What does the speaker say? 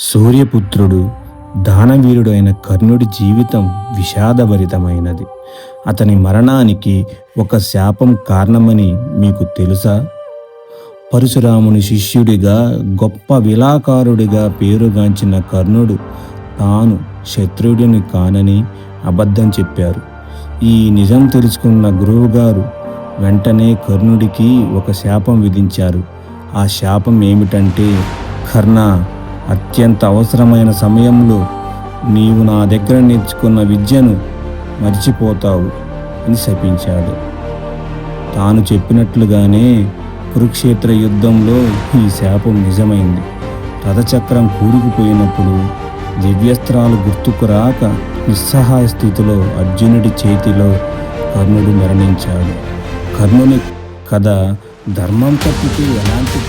సూర్యపుత్రుడు దానవీరుడైన కర్ణుడి జీవితం విషాదభరితమైనది. అతని మరణానికి ఒక శాపం కారణమని మీకు తెలుసా? పరశురాముని శిష్యుడిగా గొప్ప విలాకారుడిగా పేరుగాంచిన కర్ణుడు తాను శత్రుడిని కానని అబద్ధం చెప్పారు. ఈ నిజం తెలుసుకున్న గురువుగారు వెంటనే కర్ణుడికి ఒక శాపం విధించారు. ఆ శాపం ఏమిటంటే కర్ణ అత్యంత అవసరమైన సమయంలో నీవు నా దగ్గర నేర్చుకున్న విద్యను మర్చిపోతావు అని శపించాడు. తాను చెప్పినట్లుగానే కురుక్షేత్ర యుద్ధంలో ఈ శాపం నిజమైంది. రథచక్రం కూరుకుపోయినప్పుడు దివ్యస్త్రాలు గుర్తుకు రాక నిస్సహాయ స్థితిలో అర్జునుడి చేతిలో కర్ణుడు మరణించాడు. కర్ణుని కథ ధర్మం తప్పితే ఎలాంటి